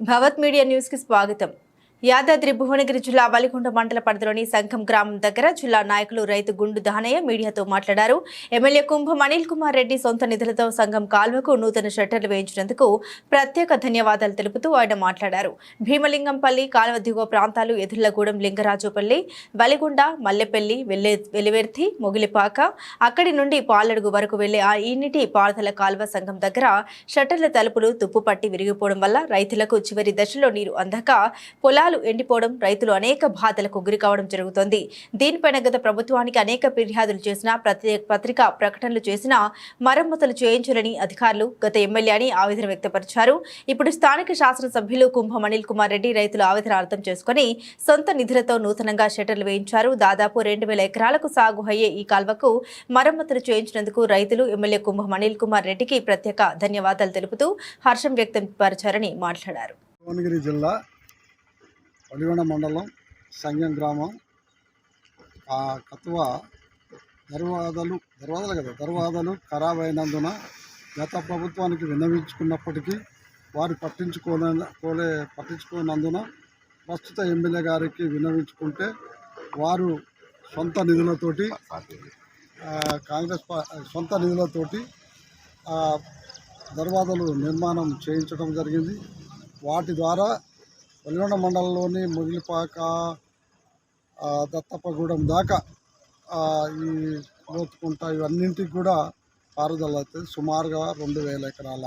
భవత్ media news కి స్వాగతం యాదాద్రి భువనగిరి జిల్లా వలికొండ మండల పరిధిలోని సంఘం గ్రామం దగ్గర జిల్లా నాయకులు రైతు గుండు దహనయ్య మీడియాతో మాట్లాడారు. ఎమ్మెల్యే కుంభం అనిల్ కుమార్ రెడ్డి సొంత నిధులతో సంఘం కాల్వకు నూతన షట్టర్లు వేయించినందుకు ప్రత్యేక ధన్యవాదాలు తెలుపుతూ ఆయన మాట్లాడారు. భీమలింగంపల్లి కాలువ దిగువ ప్రాంతాలు ఎదుర్లగూడెం లింగరాజుపల్లి వలిగొండ మల్లెపల్లి వెల్లె వెలివెర్తి మొగిలిపాక అక్కడి నుండి పాలడుగు వరకు వెళ్ళే ఆ ఈనిటి పారుదల కాల్వ సంఘం దగ్గర షట్టర్ల తలుపులు తుప్పుపట్టి విరిగిపోవడం వల్ల రైతులకు చివరి దశలో నీరు అందక పొలాలు ఎండిపోవడం రైతులు అనేక బాధలకు గురి కావడం జరుగుతోంది. దీనిపైన గత ప్రభుత్వానికి అనేక ఫిర్యాదులు చేసినా ప్రత్యేక పత్రికా ప్రకటనలు చేసినా మరమ్మతులు చేయించాలని అధికారులు గత ఎమ్మెల్యే అని ఆవేదన వ్యక్తపరిచారు. ఇప్పుడు స్థానిక శాసనసభ్యులు కుంభం అనిల్ కుమార్ రెడ్డి రైతుల ఆవేదన అర్థం చేసుకుని సొంత నిధులతో నూతనంగా షటర్లు వేయించారు. దాదాపు రెండు వేల ఎకరాలకు సాగు అయ్యే ఈ కాల్వకు మరమ్మతులు చేయించినందుకు రైతులు ఎమ్మెల్యే కుంభం అనిల్ కుమార్ రెడ్డికి ప్రత్యేక ధన్యవాదాలు తెలుపుతూ హర్షం వ్యక్తం పరిచారని మాట్లాడారు. భువనగిరి జిల్లా ఒడిగొండ మండలం సంగం గ్రామం. ఆ కత్వ దర్వాదలు దర్వాదలు కదా దర్వాదలు ఖరాబ్ అయినందున గత ప్రభుత్వానికి విన్నవించుకున్నప్పటికీ వారు పట్టించుకోలే కోలే పట్టించుకోనందున ప్రస్తుత ఎమ్మెల్యే గారికి విన్నవించుకుంటే వారు సొంత నిధులతోటి కాంగ్రెస్ సొంత నిధులతోటి దర్వాదలు నిర్మాణం చేయించడం జరిగింది. వాటి ద్వారా వెల్గొండ మండలంలోని ముగిలిపాక దత్తపగూడెం దత్తప్పగూడెం దాకా ఈ లోతుకుంట ఇవన్నింటికి కూడా పారుదల అవుతుంది సుమారుగా రెండు వేల ఎకరాల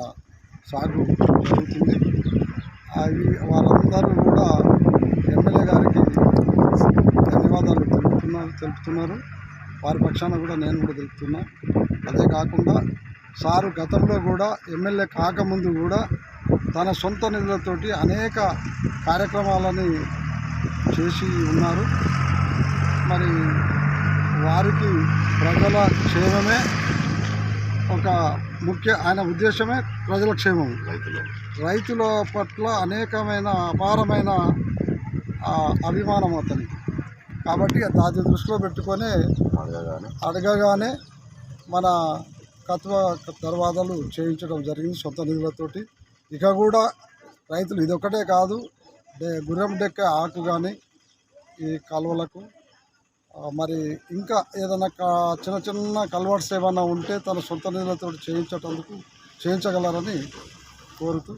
సాగు జరుగుతుంది. అవి వారందరూ కూడా ఎమ్మెల్యే గారికి ధన్యవాదాలు తెలుపుతున్నారు తెలుపుతున్నారు. వారి పక్షాన కూడా నేను కూడా తెలుపుతున్నా. అదే కాకుండా సారు గతంలో కూడా ఎమ్మెల్యే కాకముందు కూడా తన సొంత నిధులతోటి అనేక కార్యక్రమాలని చేసి ఉన్నారు. మరి వారికి ప్రజల క్షేమమే ఒక ముఖ్య ఆయన ఉద్దేశమే ప్రజల క్షేమం. రైతులు రైతుల పట్ల అనేకమైన అపారమైన అభిమానం అతనికి. కాబట్టి దాన్ని దృష్టిలో పెట్టుకొని అడగగానే మన కత్వ దర్వాజాలు చేయించడం జరిగింది సొంత నిధులతోటి. ఇక కూడా రైతులు ఇదొకటే కాదు డే- గుర్రం డెక్క ఆకు కానీ ఈ కాలువలకు మరి ఇంకా ఏదైనా కా- చిన్న చిన్న కల్వర్ట్స్ ఏమైనా ఉంటే తన సొంత నిధులతో చేయించటందుకు చేయించగలరని కోరుతూ